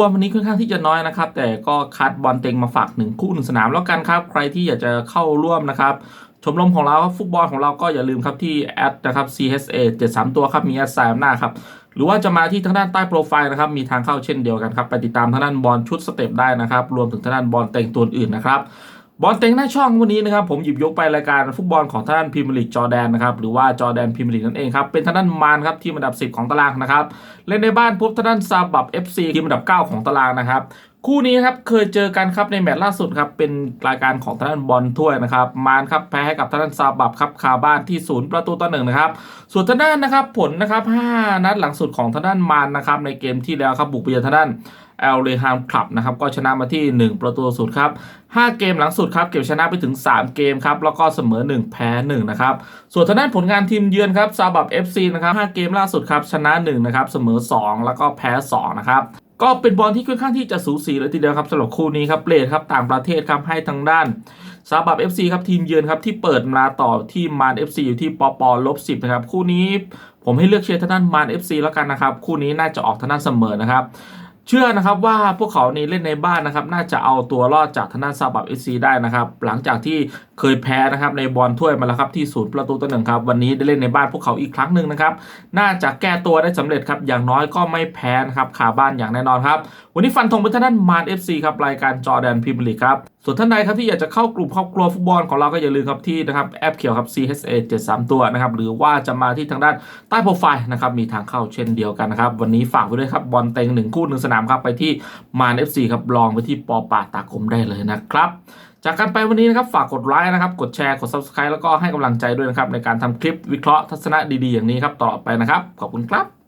บอลวันนี้ค่อนข้างที่จะน้อยนะครับ แต่ก็คัดบอลเต็งมาฝากหนึ่งคู่หนึ่งสนามแล้วกันครับ ใครที่อยากจะเข้าร่วมนะครับ ชมรมของเราฟุตบอลของเราก็อย่าลืมครับที่แอดนะครับ csa 73 ตัวครับมีแอดไซน์หน้าครับหรือว่าจะมาที่ทางด้านใต้โปรไฟล์นะครับ มีทางเข้าเช่นเดียวกันครับ ไปติดตามทางด้านบอลชุดสเต็ปได้นะครับ รวมถึงทางด้านบอลเต็งตัวอื่นนะครับ บอลเต็งหน้าช่องวันนี้นะครับผมหยิบยกไปรายการฟุตบอลของท่านพิมร์ลีกจอแดนนะครับหรือว่าจอแดนพิมร์ลีกนั่นเองครับเป็นทางด้านมานครับทีมอันดับ 10 ของตารางนะครับเล่นในบ้านพบทางด้านซาบับ FC ทีมอันดับ 9 ของตารางนะครับ คู่นี้ครับเคยเจอกันครับในแมตช์ล่าสุดครับเป็นรายการของทางด้านบอลถ้วยนะครับมานครับแพ้ให้กับทางด้านซาบับครับคาบ้านที่ศูนย์ประตูต่อหนึ่งนะครับส่วนทางด้านนะครับผลนะครับ5นัดหลังสุดของทางด้านมานนะครับในเกมที่แล้วครับบุกไปเยือนทางด้านเอลเรฮามคลับนะครับก็ชนะมาที่ 1 ประตูศูนย์ครับ 5 เกมหลังสุดครับเก็บชนะไปถึง 3 เกมครับแล้วก็เสมอ 1 แพ้ 1 นะครับ ส่วนทางด้านผลงานทีมเยือนครับซาบับ FC นะครับ5เกมล่าสุดครับชนะ1นะครับเสมอ 2 แล้วก็แพ้2นะครับ ก็เป็นบอลที่ค่อนข้างที่จะสูสีเลยทีเดียวครับสำหรับคู่นี้ครับเลทครับต่างประเทศครับให้ทางด้านซาบับ FC ครับทีมเยือนครับที่เปิดมาต่อที่มาน FC อยู่ที่ปปลบสิบนะครับคู่นี้ผมให้เลือกเชียร์ทางด้านมาน FC แล้วกันนะครับคู่นี้น่าจะออกทางด้านเสมอนะครับ เชื่อนะครับว่าพวกเขานี่เล่นในบ้านนะครับ น่าจะเอาตัวรอดจากทางด้านซาบับเอซีได้นะครับ หลังจากที่เคยแพ้นะครับในบอลถ้วยมาแล้วครับที่ศูนย์ประตูต่อหนึ่งครับวันนี้ได้เล่นในบ้านพวกเขาอีกครั้งหนึ่งนะครับ น่าจะแก้ตัวได้สำเร็จครับอย่างน้อยก็ไม่แพ้นะครับขาบ้านอย่างแน่นอนครับ วันนี้ฟันธงไปทางด้านมานเอฟซีครับรายการจอแดนพรีเมียร์ลีกครับส่วนท่านใดครับที่อยากจะเข้ากลุ่มครอบครัวฟุตบอลของเราก็อย่าลืมครับที่นะครับแอปเขียวครับ CHA 73 ตัวนะครับหรือว่าจะมาที่ทางด้านใต้โปรไฟล์นะครับมีทางเข้าเช่นเดียวกันนะครับวันนี้ฝากไว้ด้วยครับบอลเต็งหนึ่งคู่หนึ่งสนามครับไปที่มาน FC ครับลองไปที่ปอป่าตาคมได้เลยนะครับจากกันไปวันนี้นะครับฝากกดไลค์นะครับ กดแชร์กด Subscribe แล้วก็ให้กำลังใจด้วยนะครับ ในการทำคลิปวิเคราะห์ทัศนะดีๆอย่างนี้ครับต่อไปนะครับ ขอบคุณครับ